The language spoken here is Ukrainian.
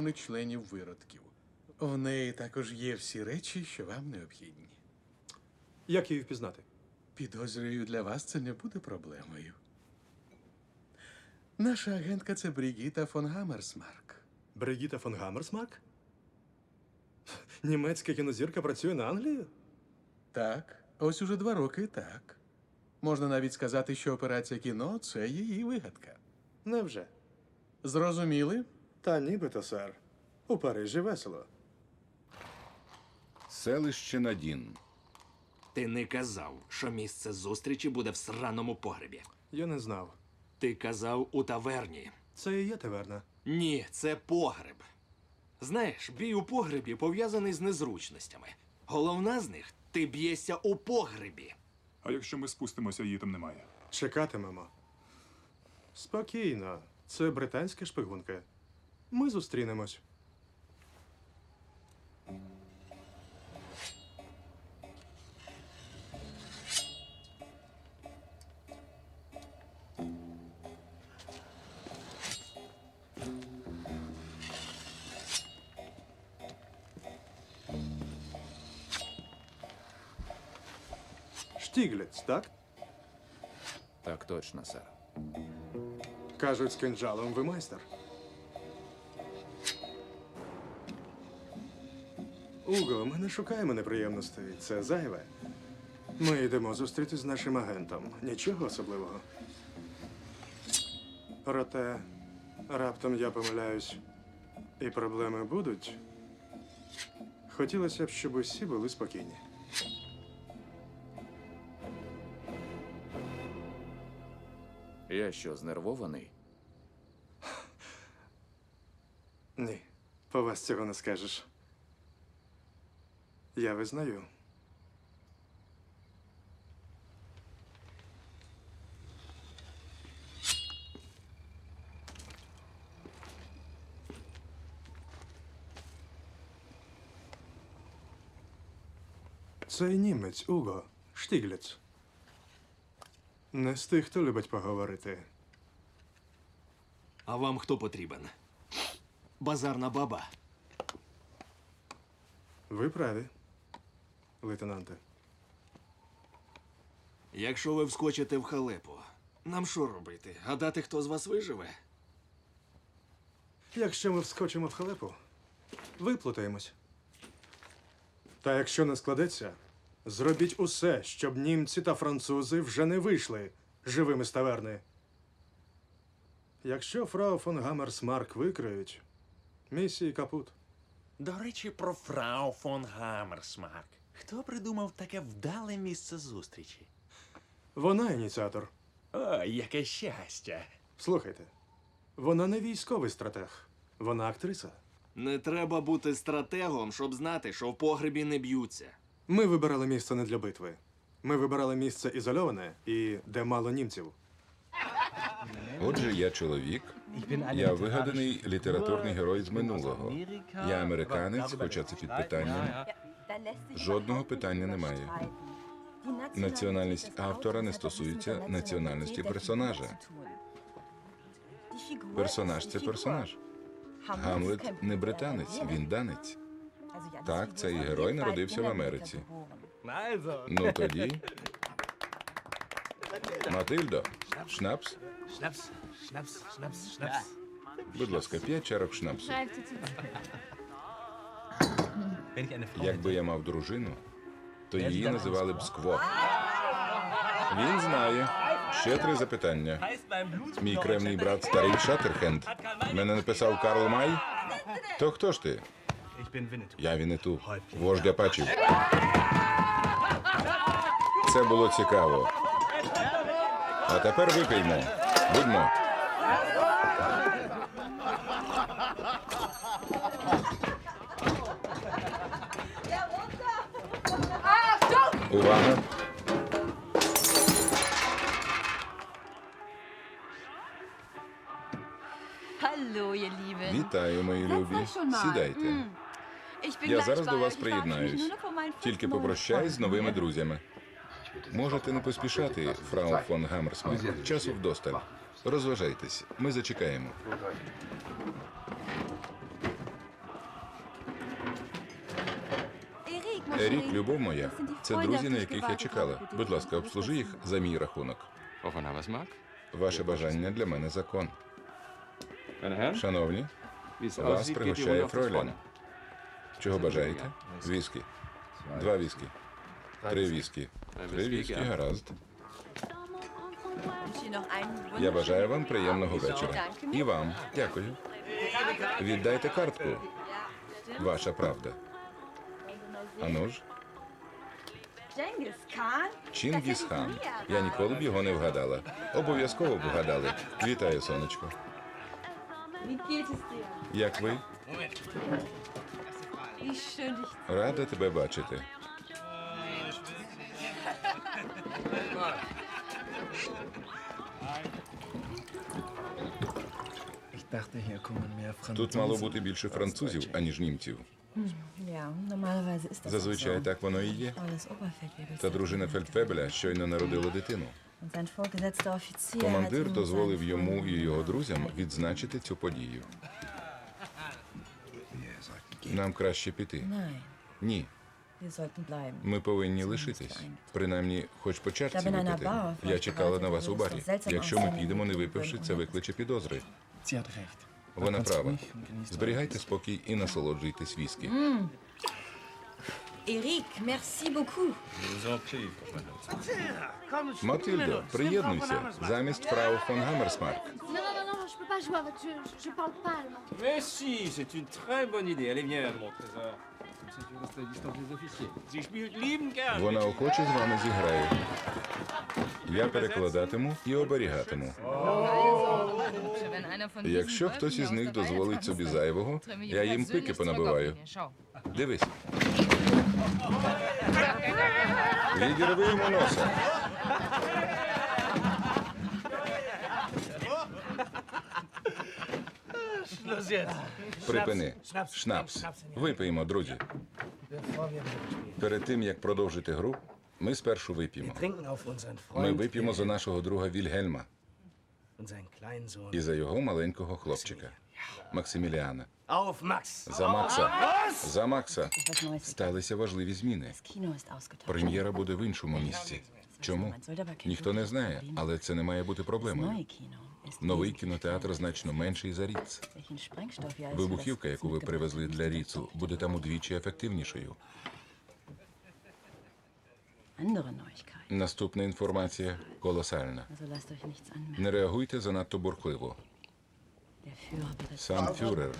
повних членів виродків. В неї також є всі речі, що вам необхідні. Як її впізнати? Підозрюю, для вас це не буде проблемою. Наша агентка це Брігіта фон Гаммерсмарк. Бригіта фон Гаммерсмак? Німецька кінозірка працює на Англію? Так, ось уже два роки так. Можна навіть сказати, що операція кіно це її вигадка. Невже? Зрозуміли? Та нібито, сер. У Парижі весело. Селище Надін. Ти не казав, що місце зустрічі буде в сраному погребі. Я не знав. Ти казав у таверні. Це і є таверна. Ні, це погреб. Знаєш, бій у погребі пов'язаний з незручностями. Головна з них ти б'єшся у погребі. А якщо ми спустимося, її там немає. Чекатимемо. Спокійно. Це британська шпигунка. Ми зустрінемось. Штігліц, так? Так точно, сер. Кажуть, з кинджалом ви майстер. Уго, ми не шукаємо неприємностей. Це зайве. Ми йдемо зустрітись з нашим агентом. Нічого особливого. Проте, раптом я помиляюсь, і проблеми будуть. Хотілося б, щоб усі були спокійні. Я що, знервований? Ні, по вас цього не скажеш. Я визнаю. Цей німець Уго Штігліц. Не з тих, хто любить поговорити. А вам хто потрібен? Базарна баба. Ви праві, лейтенанте. Якщо ви вскочите в халепу, нам що робити? Гадати, хто з вас виживе? Якщо ми вскочимо в халепу, виплутаємось. Та якщо не складеться, зробіть усе, щоб німці та французи вже не вийшли живими з таверни. Якщо фрау фон Гаммерсмарк викриють, місії капут. До речі, про фрау фон Гаммерсмарк. Хто придумав таке вдале місце зустрічі? Вона ініціатор. О, яке щастя! Слухайте, вона не військовий стратег, вона актриса. Не треба бути стратегом, щоб знати, що в погребі не б'ються. Ми вибирали місце не для битви. Ми вибирали місце ізольоване і де мало німців. Отже, я чоловік. Я вигаданий літературний герой з минулого. Я американець, хоча це під питанням. Жодного питання немає. Національність автора не стосується національності персонажа. Персонаж це персонаж. Гамлет не британець, він данець. Так, цей герой народився в Америці. Ну тоді. Матильдо, шнапс? Шнапс, шнапс, шнапс, шнапс. Будь ласка, п'ять чарок шнапсу. Якби я мав дружину, то її називали б Скво. Він знає. Ще три запитання. Мій кремний брат старий Шаттерхенд. Мене написав Карл Май. То хто ж ти? Я Вінету, вождь Апачів. Це було цікаво. А тепер випиймо. Будьмо. Увага! Вітаю, мої любі. Сідайте. Я зараз до вас приєднаюсь. Тільки попрощаюсь з новими друзями. Можете не поспішати, фрау фон Гаммерсман. Часу вдосталь. Розважайтесь. Ми зачекаємо. Рік, любов моя, це друзі, на яких я чекала. Будь ласка, обслужи їх за мій рахунок. Ваше бажання для мене закон. Шановні, вас пригощає Фройлен. Чого бажаєте? Віскі. Два віскі. Три віскі. Три віскі, гаразд. Я бажаю вам приємного вечора. І вам. Дякую. Віддайте картку. Ваша правда. Ану ж, Чингісхан. Я ніколи б його не вгадала. Обов'язково б вгадали. Вітаю, сонечко. Як ви? Рада тебе бачити. Тут мало бути більше французів, аніж німців. Зазвичай так воно і є. Та дружина Фельдфебеля щойно народила дитину. Командир дозволив йому і його друзям відзначити цю подію. Нам краще піти. Ні. Ми повинні лишитись. Принаймні, хоч по на випити. Я чекала на вас у барі. Якщо ми підемо, не випивши, це викличе підозри. Вона права. Зберігайте спокій і насолоджуйтесь віскі. Eric, merci beaucoup. Матильдо, приєднуйся замість фрау фон Гаммерсмарк. Non, non, non, non, je peux pas jouer avec. Je, je, je parle pas allemand. Mais si, c'est une très bonne idée. Allez, viens, mon trésor. Comme ça, tu restes à distance des officiers. Sie spielt lieben gern. Вона охоче з вами зіграє. Я перекладатиму і оберігатиму. Якщо хтось із них дозволить собі зайвого, я їм пики понабиваю. Дивись. Відірви йому носа. Припини. Шнапс. Випиймо, друзі. Перед тим, як продовжити гру, ми спершу вип'ємо. Ми вип'ємо за нашого друга Вільгельма і за його маленького хлопчика. Максиміліана. За Макса. За Макса. Сталися важливі зміни. Прем'єра буде в іншому місці. Чому? Ніхто не знає, але це не має бути проблемою. Новий кінотеатр значно менший за Ріц. Вибухівка, яку ви привезли для Ріцу, буде там удвічі ефективнішою. Наступна інформація колосальна. Не реагуйте занадто бурхливо. Der Führer wird. Sam Führer.